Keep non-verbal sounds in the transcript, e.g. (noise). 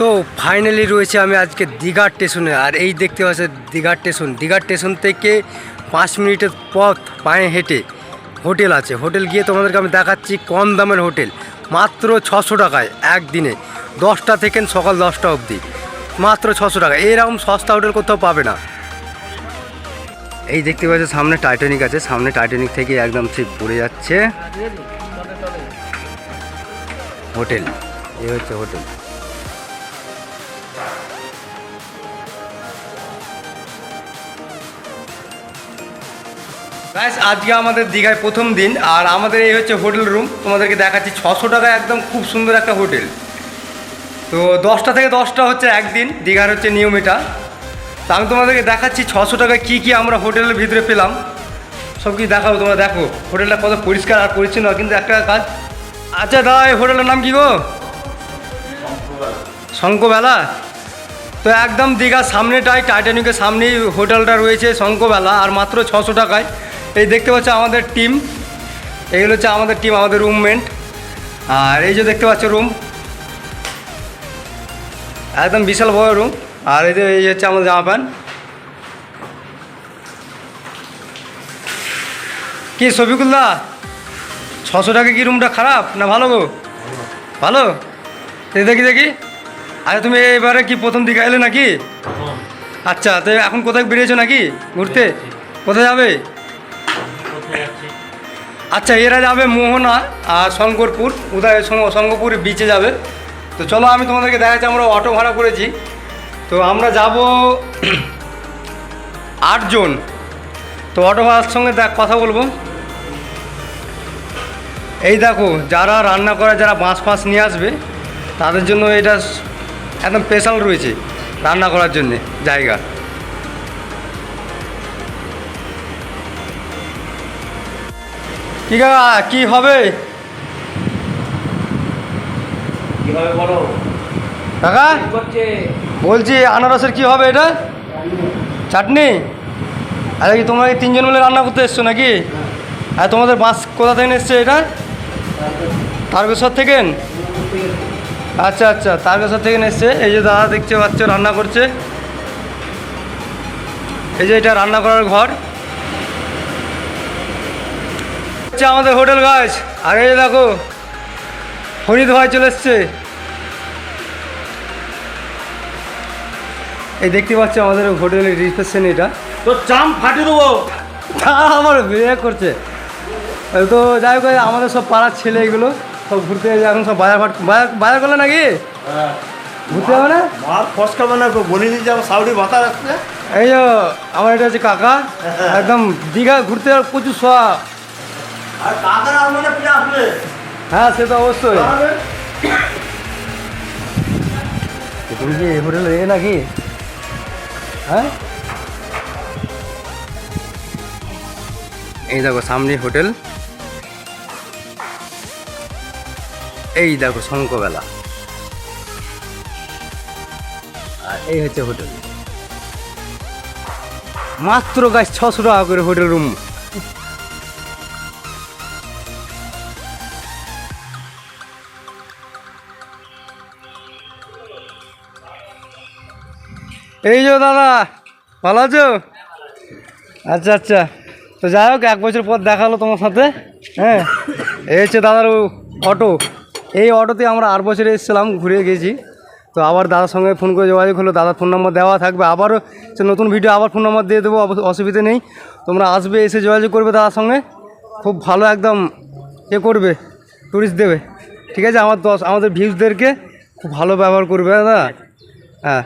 তো ফাইনালি রয়েছে আমি আজকে দীঘার স্টেশনে আর এই দেখতে পাচ্ছি দীঘার স্টেশন দীঘার স্টেশন থেকে পাঁচ মিনিটের পথ পায়ে হেঁটে হোটেল আছে। হোটেল গিয়ে তোমাদেরকে আমি দেখাচ্ছি কম দামের হোটেল। মাত্র ছশো টাকায় একদিনে। দশটা থেকে সকাল দশটা অবধি। মাত্র ছশো টাকা। এইরকম সস্তা হোটেল কোথাও পাবে না। এই দেখতে পাচ্ছ সামনে টাইটানিক আছে। সামনে টাইটানিক থেকে একদম ঠিক পড়ে যাচ্ছে। হোটেল। এই হচ্ছে হোটেল। গাইস আজকে আমাদের দীঘায় প্রথম দিন, আর আমাদের এই হচ্ছে হোটেল রুম। তোমাদেরকে দেখাচ্ছি ছশো টাকায় একদম খুব সুন্দর একটা হোটেল। তো দশটা থেকে দশটা হচ্ছে একদিন, দীঘার হচ্ছে নিয়ম এটা। তো আমি তোমাদেরকে দেখাচ্ছি ছশো টাকায় কী কী আমরা হোটেলের ভিতরে পেলাম। সব কিছু দেখাবো, তোমরা দেখো। হোটেলটা কত পরিষ্কার আর পরিচ্ছন্ন, কিন্তু একটা কাজ। আচ্ছা দাদা, এই হোটেলের নাম কী গো? শঙ্কবেলা। তো একদম দীঘার সামনেটাই টাইটানিকের সামনেই হোটেলটা রয়েছে, শঙ্কবেলা, আর মাত্র ছশো টাকায়। এই দেখতে পাচ্ছ আমাদের টিম এইগুলো হচ্ছে আমাদের টিম আমাদের রুমমেন্ট আর এই যে দেখতে পাচ্ছ রুম একদম বিশাল বড় রুম আর এই যে এই হচ্ছে আমাদের জামা প্যান্ট। কি শফিকুল্লাহ ছশো টাকা কি রুমটা খারাপ না ভালো গো? ভালো? এই দেখি দেখি। আচ্ছা তুমি এবারে কি প্রথম দিকে এলে নাকি? আচ্ছা তো এখন কোথায় বেরিয়েছো নাকি ঘুরতে? কোথায় যাবে? আচ্ছা এরা যাবে মোহনা আর শঙ্করপুর, উদয় শঙ্করপুর বিচে যাবে। তো চলো আমি তোমাদেরকে দেখাচ্ছি, আমরা অটো ভাড়া করেছি। তো আমরা যাব (clears throat) আটজন তো অটো ভাড়ার সঙ্গে দেখ, কথা বলব। এই দেখো, যারা রান্না করে, যারা বাঁশ ফাঁস নিয়ে আসবে, তাদের জন্য এটা একদম স্পেশাল রয়েছে রান্না করার জন্যে জায়গা। কি কি হবে? কাকা? বলছি আনারসের কি হবে এটা? চাটনি? আরে কি তোমরা তিনজন মিলে রান্না করতে এসছো নাকি? আর তোমাদের বাঁশ কোথা থেকে এসছে এটা? তারকেশ্বর থেকে? আচ্ছা আচ্ছা তারকেশ্বর থেকে এসছে। এই যে দাদা দেখছে পাচ্ছ রান্না করছে। এই যে এটা রান্না করার ঘর। হচ্ছে আমাদের হোটেল গাছ। আর এই দেখো ফরিদ ভাই চলে এসছে। এই দেখতে পাচ্ছ আমাদের হোটেলের রিসেপশন এটা। তো চাম ফাটিয়ে দেবো। তা আমার বিয়ে করছে। তো যাই হোক আমাদের সব পাড়ার ছেলে এগুলো সব ঘুরতে এখন সব বাজার ফাট বাজার বাজার করলে নাকি? ঘুরতে যাবে না? মার ফসকা মানে বনি নিয়ে যাব সাউডি ভাতা রাখতে এই যে আমার এটা হচ্ছে কাকা। একদম দীঘা ঘুরতে যাওয়ার প্রচুর শখ আর কাকার মানে ফিরে আসবে হ্যাঁ সে তো অবশ্যই। তুমি কি এই হোটেলে এ নাকি? হ্যাঁ? এই দেখো সামনে হোটেল। এই দেখো শঙ্কবেলা আর এই হচ্ছে হোটেল। মাত্র গাছ ছশো টাকা করে হোটেল রুম। এই যে দাদা, ভালো আছো? আচ্ছা আচ্ছা। তো যাই হোক, এক বছর পর দেখাল তোমার সাথে হ্যাঁ? এই হচ্ছে দাদার অটো। এই অটোতে আমরা আট বছরে এসেছিলাম, ঘুরে গেছি। তো আবার দাদার সঙ্গে ফোন করে যোগাযোগ হলো, দাদার ফোন নম্বর দেওয়া থাকবে। আবারও নতুন ভিডিও আবার ফোন নম্বর দিয়ে দেবো অসুবিধা নেই। তোমরা আসবে, এসে যোগাযোগ করবে দাদার সঙ্গে। খুব ভালো একদম এ করবে টুরিস্ট দেবে। ঠিক আছে? আমার দশ, আমাদের ভিউজদেরকে খুব ভালো ব্যবহার করবে দাদা? হ্যাঁ।